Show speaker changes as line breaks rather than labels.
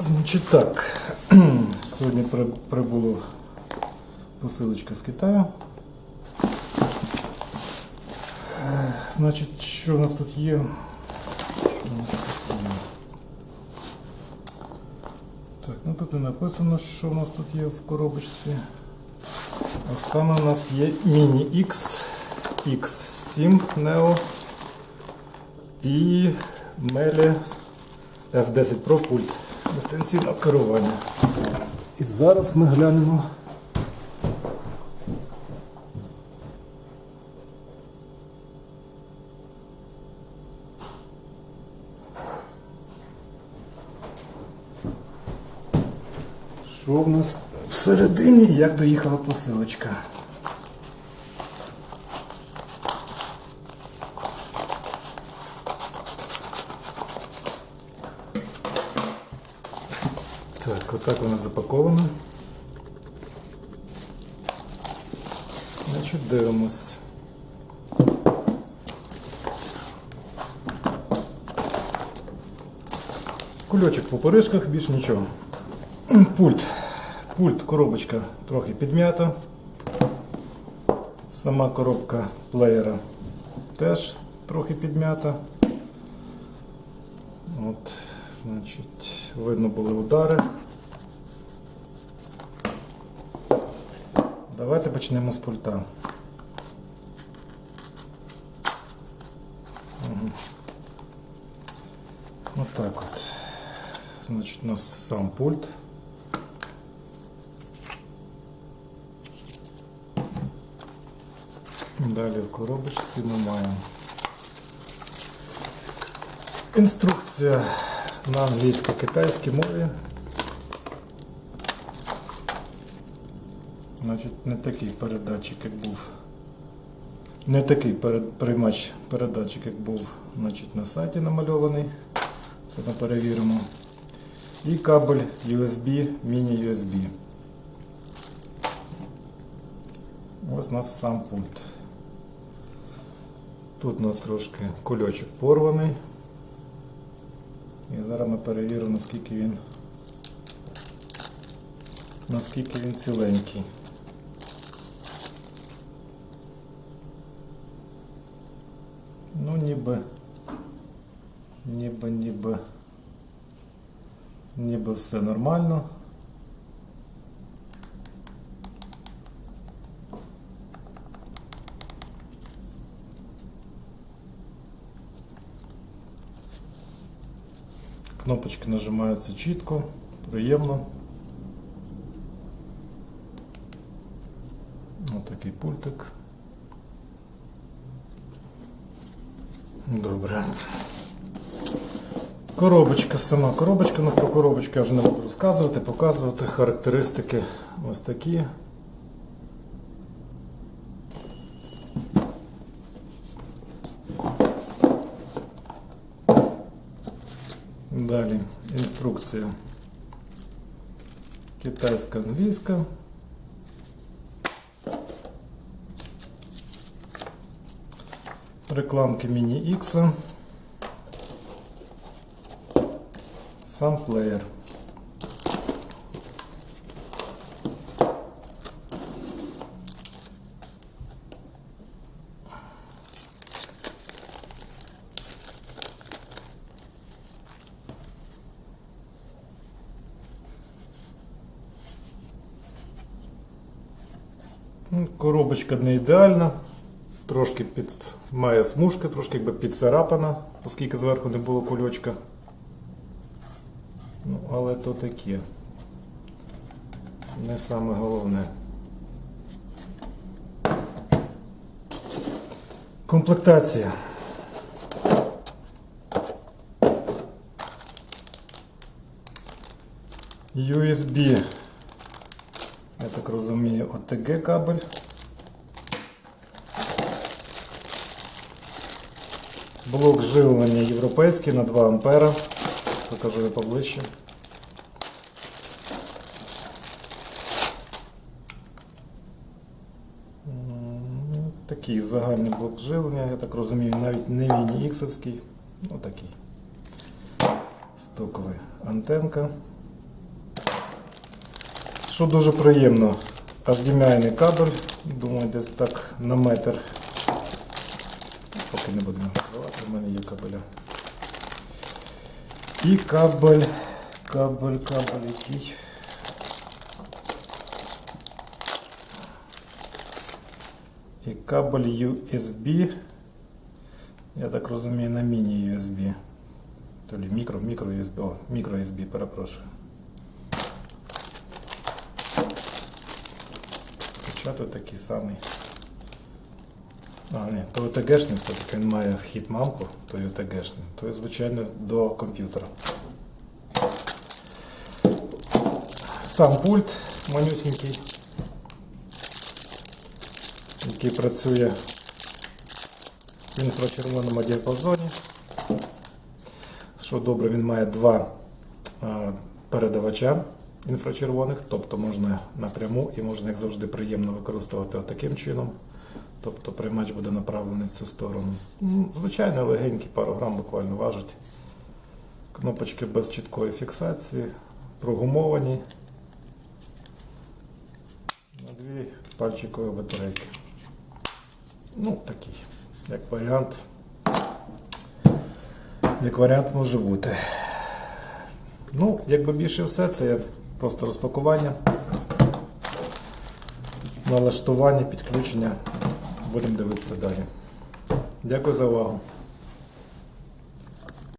Значить так, сьогодні при- прибула посилочка з Китаю. Значить, що у нас тут є? Що у тут? Так, ну тут не написано, що у нас тут є в коробочці. А саме у нас є Mini X X7 Neo і Meli F10 Pro пульт дистанційного керування. І зараз ми глянемо. Що в нас всередині, як доїхала посилочка? Так, отак вона запакована. Значить, дивимось. Кульочок по поришках, більш нічого. Пульт. Пульт, коробочка трохи підм'ята. Сама коробка плеєра теж трохи підм'ята. От, значить, видно були удари. Давайте почнемо з пульта. Мгм. Отак от. Значить, у нас сам пульт. Далі в коробочці ми маємо інструкція на англійсько-китайській мові. Значить, не такий передатчик, як був. Не такий приймач передатчик, як був значить, на сайті намальований. Це ми перевіримо. І кабель USB, міні-USB. Ось у нас сам пульт. Тут у нас трошки кульочок порваний. І зараз ми перевіримо, наскільки він наскільки він ціленький. Ну ніби ніби ніби ніби все нормально. Кнопочки нажимаються чітко, приємно. Ось такий пультик. Добре. Коробочка, сама коробочка, ну про коробочку я вже не буду розказувати, показувати. Характеристики ось такі. Далі інструкція китайська англійська. Рекламки Mini X. Сам плеєр. Коробочка не ідеальна, трошки під, має смужки, трошки якби підцарапана, оскільки зверху не було кульочка. Ну, але то таке. Не саме головне. Комплектація. USB, розумію, OTG кабель. Блок живлення європейський на 2 ампера. Покажу я поближче. Такий загальний блок живлення, я так розумію, навіть не міні іксовський, ну такий. Стоковий антенка. Що дуже приємно, HDMI кабель, думаю, десь так на метр. Поки не будемо відкривати, в мене є кабеля. І кабель, кабель, кабель який. І кабель USB. Я так розумію, на міні-USB. То ли мікро, мікро USB. О, мікро USB, перепрошую. Тут такий самий. А, ні, то ОТГшний все-таки він має вхід мамку, то й ОТГшний. То є, звичайно, до комп'ютера. Сам пульт манюсенький, який працює в інфрачервоному діапазоні. Що добре, він має два передавача інфрачервоних, тобто можна напряму і можна, як завжди, приємно використовувати таким чином. Тобто приймач буде направлений в цю сторону. Звичайно, легенький, пару грам буквально важить. Кнопочки без чіткої фіксації, прогумовані. На дві пальчикові батарейки. Ну, такий, як варіант. Як варіант може бути. Ну, якби більше все, це просто розпакування, налаштування, підключення. Будемо дивитися далі. Дякую за увагу.